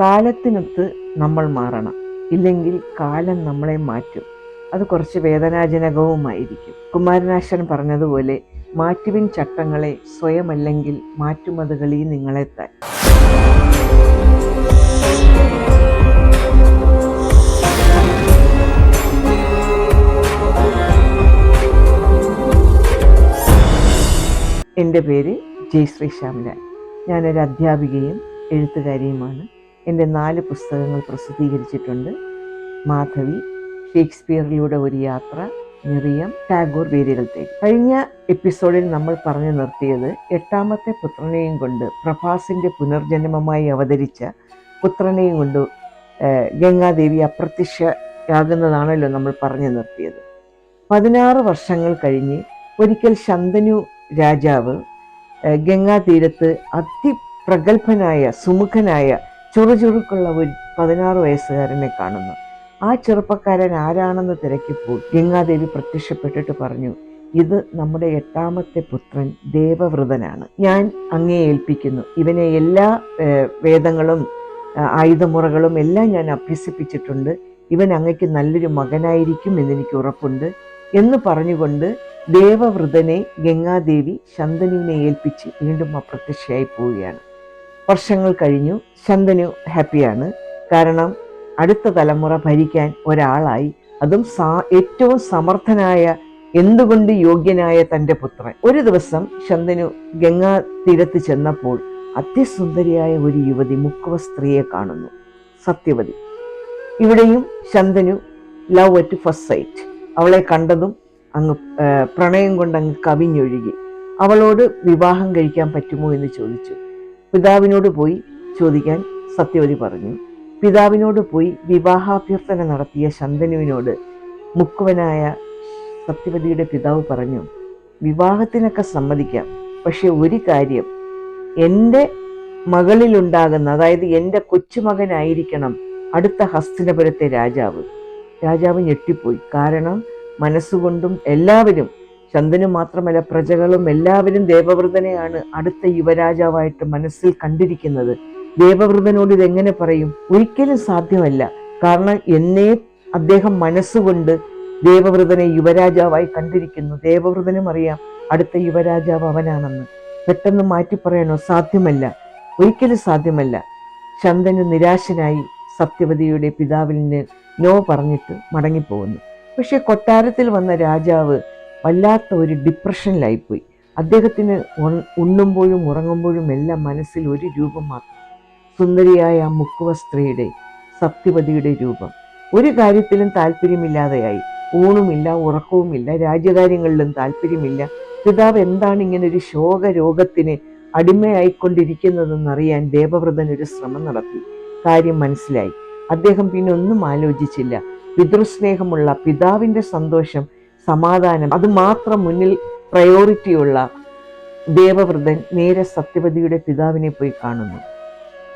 കാലത്തിനൊത്ത് നമ്മൾ മാറണം. ഇല്ലെങ്കിൽ കാലം നമ്മളെ മാറ്റും. അത് കുറച്ച് വേദനാജനകവുമായിരിക്കും. കുമാരനാശൻ പറഞ്ഞതുപോലെ മാറ്റുവിൻ ചട്ടങ്ങളെ സ്വയമല്ലെങ്കിൽ മാറ്റുമതുകളി നിങ്ങളെ താൻ എന്റെ പേര് ജയശ്രീ ശ്യാമല ഞാനൊരു അധ്യാപികയും എഴുത്തുകാരിയുമാണ്. എന്റെ നാല് പുസ്തകങ്ങൾ പ്രസിദ്ധീകരിച്ചിട്ടുണ്ട്. മാധവി ഷേക്സ്പിയറിലൂടെ ഒരു യാത്ര നിറിയം ടാഗോർ വേരുകൾ തേടി. കഴിഞ്ഞ എപ്പിസോഡിൽ നമ്മൾ പറഞ്ഞു നിർത്തിയത് എട്ടാമത്തെ പുത്രനെയും കൊണ്ട് പ്രഭാസിന്റെ പുനർജന്മമായി അവതരിച്ച പുത്രനെയും കൊണ്ട് ഗംഗാദേവി അപ്രത്യക്ഷയാകുന്നതാണല്ലോ നമ്മൾ പറഞ്ഞു നിർത്തിയത്. പതിനാറ് വർഷങ്ങൾ കഴിഞ്ഞ് ഒരിക്കൽ ശന്തനു രാജാവ് ഗംഗാതീരത്ത് അതിപ്രഗത്ഭനായ സുമുഖനായ ചുറുചുറുക്കുള്ള ഒരു പതിനാറ് വയസ്സുകാരനെ കാണുന്നു. ആ ചെറുപ്പക്കാരൻ ആരാണെന്ന് തിരക്കിപ്പോൾ ഗംഗാദേവി പ്രത്യക്ഷപ്പെട്ടിട്ട് പറഞ്ഞു ഇത് നമ്മുടെ എട്ടാമത്തെ പുത്രൻ ദേവവ്രതനാണ്. ഞാൻ അങ്ങേ ഏൽപ്പിക്കുന്നു. ഇവനെ എല്ലാ വേദങ്ങളും ആയുധമുറകളും എല്ലാം ഞാൻ അഭ്യസിപ്പിച്ചിട്ടുണ്ട്. ഇവൻ അങ്ങയ്ക്ക് നല്ലൊരു മകനായിരിക്കും എന്നെനിക്ക് ഉറപ്പുണ്ട് എന്ന് പറഞ്ഞുകൊണ്ട് ദേവവ്രതനെ ഗംഗാദേവി ശന്തനുവിനെ ഏൽപ്പിച്ച് വീണ്ടും അപ്രത്യക്ഷയായി പോവുകയാണ്. വർഷങ്ങൾ കഴിഞ്ഞു. ശന്തനു ഹാപ്പിയാണ്. കാരണം അടുത്ത തലമുറ ഭരിക്കാൻ ഒരാളായി. അതും സാ ഏറ്റവും സമർത്ഥനായ എന്തുകൊണ്ട് യോഗ്യനായ തന്റെ പുത്രൻ. ഒരു ദിവസം ശന്തനു ഗംഗാ തീരത്ത് ചെന്നപ്പോൾ അതിസുന്ദരിയായ ഒരു യുവതി മുക്കുവ സ്ത്രീയെ കാണുന്നു. സത്യവതി. ഇവിടെയും Shantanu love at first sight. അവളെ കണ്ടതും അങ്ങ് പ്രണയം കൊണ്ട് അങ്ങ് കവിഞ്ഞൊഴുകി. അവളോട് വിവാഹം കഴിക്കാൻ പറ്റുമോ എന്ന് ചോദിച്ചു. പിതാവിനോട് പോയി ചോദിക്കാൻ സത്യവതി പറഞ്ഞു. പിതാവിനോട് പോയി വിവാഹാഭ്യർത്ഥന നടത്തിയ ശന്തനുവിനോട് മുക്കുവനായ സത്യവതിയുടെ പിതാവ് പറഞ്ഞു വിവാഹത്തിനൊക്കെ സമ്മതിക്കാം. പക്ഷെ ഒരു കാര്യം എന്റെ മകളിലുണ്ടാകുന്ന അതായത് എന്റെ കൊച്ചുമകനായിരിക്കണം അടുത്ത ഹസ്തിനപുരത്തെ രാജാവ്. രാജാവ് ഞെട്ടിപ്പോയി. കാരണം മനസ്സുകൊണ്ടും എല്ലാവരും ചന്ദനു മാത്രമല്ല പ്രജകളും എല്ലാവരും ദേവവ്രതനെയാണ് അടുത്ത യുവരാജാവായിട്ട് മനസ്സിൽ കണ്ടിരിക്കുന്നത്. ദേവവ്രതനോട് ഇതെങ്ങനെ പറയും? ഒരിക്കലും സാധ്യമല്ല. കാരണം എന്നെ അദ്ദേഹം മനസ്സുകൊണ്ട് ദേവവ്രതനെ യുവരാജാവായി കണ്ടിരിക്കുന്നു. ദേവവ്രതനും അറിയാം അടുത്ത യുവരാജാവ് അവനാണെന്ന്. പെട്ടെന്ന് മാറ്റി പറയണോ സാധ്യമല്ല. ഒരിക്കലും സാധ്യമല്ല. ചന്ദന് നിരാശനായി സത്യവതിയുടെ പിതാവിന് നോ പറഞ്ഞിട്ട് മടങ്ങിപ്പോകുന്നു. പക്ഷെ കൊട്ടാരത്തിൽ വന്ന രാജാവ് വല്ലാത്ത ഒരു ഡിപ്രഷനിലായിപ്പോയി. അദ്ദേഹത്തിന് ഉണ്ണുമ്പോഴും ഉറങ്ങുമ്പോഴും എല്ലാം മനസ്സിൽ ഒരു രൂപം മാത്രം. സുന്ദരിയായ ആ മുക്കുവ സ്ത്രീയുടെ സത്യവതിയുടെ രൂപം. ഒരു കാര്യത്തിലും താല്പര്യമില്ലാതെയായി. ഊണുമില്ല ഉറക്കവുമില്ല രാജ്യകാര്യങ്ങളിലും താല്പര്യമില്ല. പിതാവ് എന്താണ് ഇങ്ങനെ ഒരു ശോകരോഗത്തിന് അടിമയായിക്കൊണ്ടിരിക്കുന്നതെന്നറിയാൻ ദേവവ്രതൻ ഒരു ശ്രമം നടത്തി. കാര്യം മനസ്സിലായി. അദ്ദേഹം പിന്നെ ഒന്നും ആലോചിച്ചില്ല. പിതൃസ്നേഹമുള്ള പിതാവിന്റെ സന്തോഷം സമാധാനം. അത് മാത്രം മുന്നിൽ പ്രയോറിറ്റിയുള്ള ദേവവ്രതൻ നേരെ സത്യവതിയുടെ പിതാവിനെ പോയി കാണുന്നു.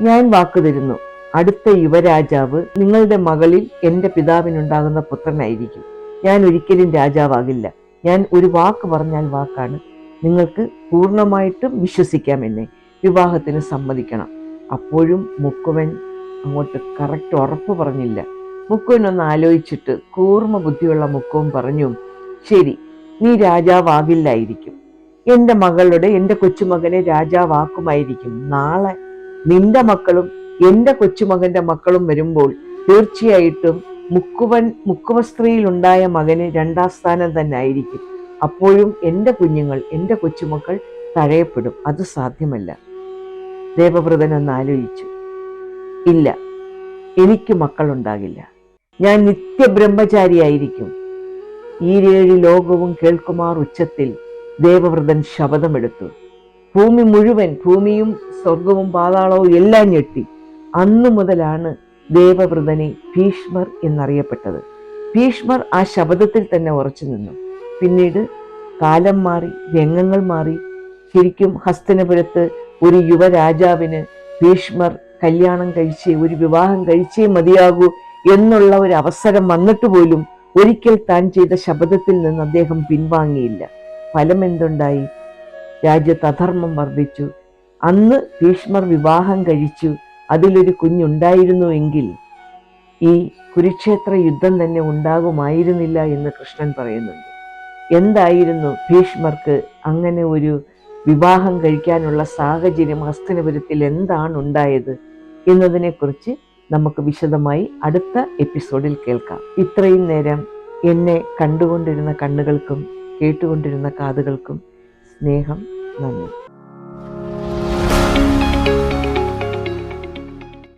ഞാൻ വാക്കു തരുന്നു. അടുത്ത യുവരാജാവ് നിങ്ങളുടെ മകളിൽ എന്റെ പിതാവിനുണ്ടാകുന്ന പുത്രനായിരിക്കും. ഞാൻ ഒരിക്കലും രാജാവാകില്ല. ഞാൻ ഒരു വാക്ക് പറഞ്ഞാൽ വാക്കാണ്. നിങ്ങൾക്ക് പൂർണമായിട്ടും വിശ്വസിക്കാം എന്നെ. വിവാഹത്തിന് സമ്മതിക്കണം. അപ്പോഴും മുക്കുവൻ അങ്ങോട്ട് കറക്റ്റ് ഉറപ്പ് പറഞ്ഞില്ല. മുക്കുവൻ ഒന്ന് ആലോചിച്ചിട്ട് കൂർമ്മ ബുദ്ധിയുള്ള മുക്കുവൻ പറഞ്ഞു ശരി നീ രാജാവാകില്ലായിരിക്കും. എന്റെ മകളുടെ എന്റെ കൊച്ചുമകനെ രാജാവാക്കുമായിരിക്കും. നാളെ നിന്റെ മക്കളും എന്റെ കൊച്ചുമകന്റെ മക്കളും വരുമ്പോൾ തീർച്ചയായിട്ടും മുക്കുവൻ മുക്കുവ സ്ത്രീയിലുണ്ടായ മകന് രണ്ടാം സ്ഥാനം തന്നെ ആയിരിക്കും. അപ്പോഴും എന്റെ കുഞ്ഞുങ്ങൾ എന്റെ കൊച്ചുമക്കൾ തഴയപ്പെടും. അത് സാധ്യമല്ല. ദേവവ്രതൻ ഒന്ന് ആലോചിച്ചു. ഇല്ല എനിക്ക് മക്കളുണ്ടാകില്ല. ഞാൻ നിത്യബ്രഹ്മചാരിയായിരിക്കും. ഈ ഏഴ് ലോകവും കേൾക്കുമാർ ഉച്ചത്തിൽ ദേവവ്രതൻ ശപഥമെടുത്തു. ഭൂമി മുഴുവൻ ഭൂമിയും സ്വർഗവും പാതാളവും എല്ലാം ഞെട്ടി. അന്നു മുതലാണ് ദേവവ്രതനെ ഭീഷ്മർ എന്നറിയപ്പെട്ടത്. ഭീഷ്മർ ആ ശബ്ദത്തിൽ തന്നെ ഉറച്ചു നിന്നു. പിന്നീട് കാലം മാറി രംഗങ്ങൾ മാറി. ശരിക്കും ഹസ്തനപുരത്ത് ഒരു യുവരാജാവിന് ഭീഷ്മർ കല്യാണം കഴിച്ചേ ഒരു വിവാഹം കഴിച്ചേ മതിയാകൂ എന്നുള്ള ഒരു അവസരം വന്നിട്ട് പോലും ഒരിക്കൽ താൻ ചെയ്ത ശബ്ദത്തിൽ നിന്ന് അദ്ദേഹം പിൻവാങ്ങിയില്ല. ഫലം എന്തുണ്ടായി രാജ്യത്ത് അധർമ്മം വർദ്ധിച്ചു. അന്ന് ഭീഷ്മർ വിവാഹം കഴിച്ചു. അതിലൊരു കുഞ്ഞുണ്ടായിരുന്നുവെങ്കിൽ ഈ കുരുക്ഷേത്ര യുദ്ധം തന്നെ ഉണ്ടാകുമായിരുന്നില്ല എന്ന് കൃഷ്ണൻ പറയുന്നുണ്ട്. എന്തായിരുന്നു ഭീഷ്മർക്ക് അങ്ങനെ ഒരു വിവാഹം കഴിക്കാനുള്ള സാഹചര്യം ഹസ്തനപുരത്തിൽ എന്താണ് ഉണ്ടായത് എന്നതിനെക്കുറിച്ച് നമുക്ക് വിശദമായി അടുത്ത എപ്പിസോഡിൽ കേൾക്കാം. ഇത്രയും നേരം എന്നെ കണ്ടുകൊണ്ടിരുന്ന കണ്ണുകൾക്കും കേട്ടുകൊണ്ടിരുന്ന കാതുകൾക്കും സ്നേഹം നന്ദി.